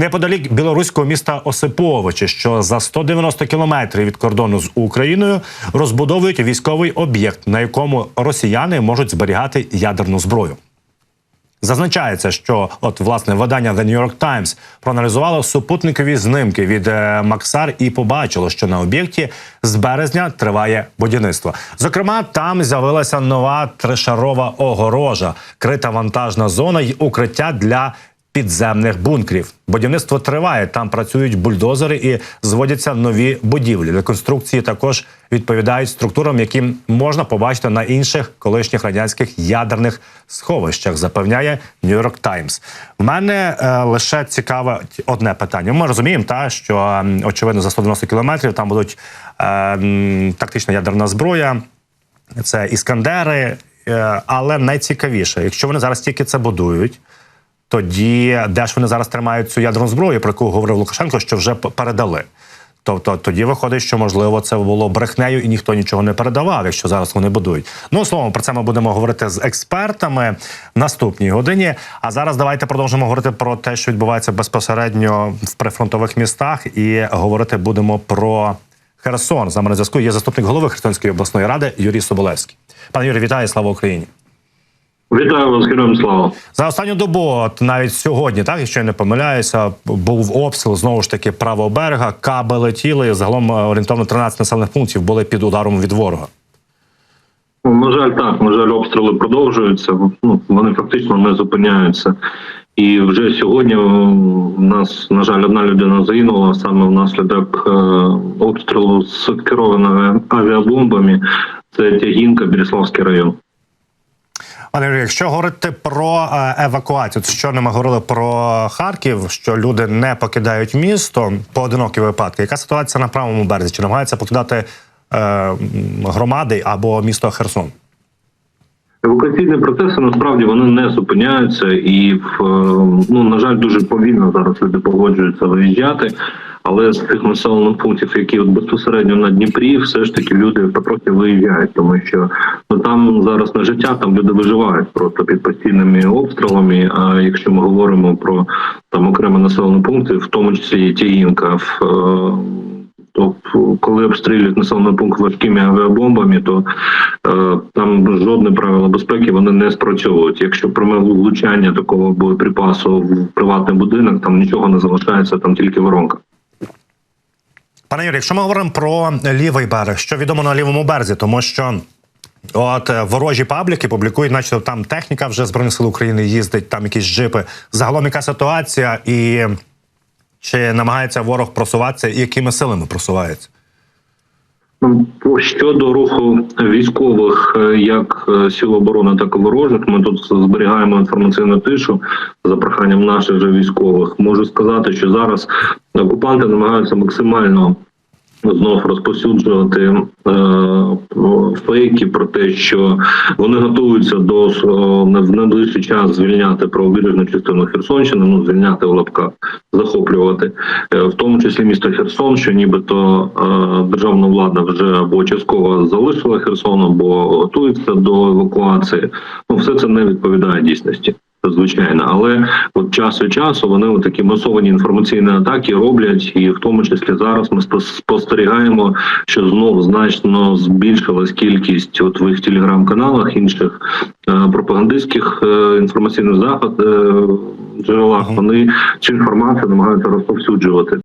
Неподалік білоруського міста Осиповичі, що за 190 кілометрів від кордону з Україною, розбудовують військовий об'єкт, на якому росіяни можуть зберігати ядерну зброю. Зазначається, що от власне видання The New York Times проаналізувало супутникові знимки від е, Максар і побачило, що на об'єкті з березня триває будівництво. Зокрема, там з'явилася нова тришарова огорожа, крита вантажна зона й укриття для підземних бункерів. Будівництво триває. Там працюють бульдозери і зводяться нові будівлі. Реконструкції також відповідають структурам, які можна побачити на інших колишніх радянських ядерних сховищах. Запевняє York Times. В мене е, лише цікаве одне питання. Ми розуміємо, та що очевидно за 190 кілометрів там будуть е, тактична ядерна зброя, це іскандери. Е, але найцікавіше, якщо вони зараз тільки це будують. Тоді де ж вони зараз тримають цю ядерну зброю, про яку говорив Лукашенко, що вже передали. Тобто тоді виходить, що можливо це було брехнею і ніхто нічого не передавав, якщо зараз вони будують. Ну словом, про це ми будемо говорити з експертами в наступній годині. А зараз давайте продовжимо говорити про те, що відбувається безпосередньо в прифронтових містах, і говорити будемо про Херсон. З нами на зв'язку є заступник голови Херсонської обласної ради Юрій Соболевський. Пане Юрій, вітаю, слава Україні. Вітаю вас, героям слава. За останню добу, от навіть сьогодні, так якщо я не помиляюся, був обстріл знову ж таки правого берега, каби летіли. Загалом е, орієнтовно 13 населених пунктів були під ударом від ворога. На жаль, так, на жаль, обстріли продовжуються. Ну, вони фактично не зупиняються. І вже сьогодні у нас, на жаль, одна людина загинула саме внаслідок е, обстрілу з керованими авіабомбами. Це Тягінка, Береславський район. Пане якщо говорити про е, евакуацію, щойно ми говорили про Харків, що люди не покидають місто, поодинокі випадки. Яка ситуація на правому березі? Чи намагаються покидати е, громади або місто Херсон? Евакуаційні процеси насправді вони не зупиняються, і в е, ну на жаль, дуже повільно зараз люди погоджуються виїжджати. Але з тих населених пунктів, які от безпосередньо на Дніпрі, все ж таки люди потрохи виїжджають, тому що ну там зараз не життя, там люди виживають просто під постійними обстрілами. А якщо ми говоримо про там окремі населені пункти, в тому числі і Тіїнка, в е, то коли обстрілюють населений пункт важкими авіабомбами, то е, там жодне правило безпеки вони не спрацьовують. Якщо пряме влучання такого боєприпасу в приватний будинок, там нічого не залишається, там тільки воронка. Пане Юрій, якщо ми говоримо про лівий берег, що відомо на лівому березі, тому що от е, ворожі пабліки публікують, наче там техніка вже збройних сил України їздить, там якісь джипи. Загалом яка ситуація, і чи намагається ворог просуватися, і якими силами просувається? Щодо руху військових, е, як е, сил оборони, так і ворожих, ми тут зберігаємо інформаційну тишу за проханням наших же військових. Можу сказати, що зараз окупанти намагаються максимально знов розповсюджувати е, фейки про те, що вони готуються до в найближчий час звільняти правобережну частину Херсонщини, ну звільняти в лапках, захоплювати, е, в тому числі місто Херсон, що нібито е, державна влада вже або частково залишила Херсон, або готується до евакуації. Ну все це не відповідає дійсності. Звичайно, але от час від часу вони от такі масовані інформаційні атаки роблять, і в тому числі зараз ми спос- спостерігаємо, що знов значно збільшилась кількість от в їх телеграм-каналах інших е, пропагандистських е, інформаційних заход е, джерелах. Вони цю інформацію намагаються розповсюджувати.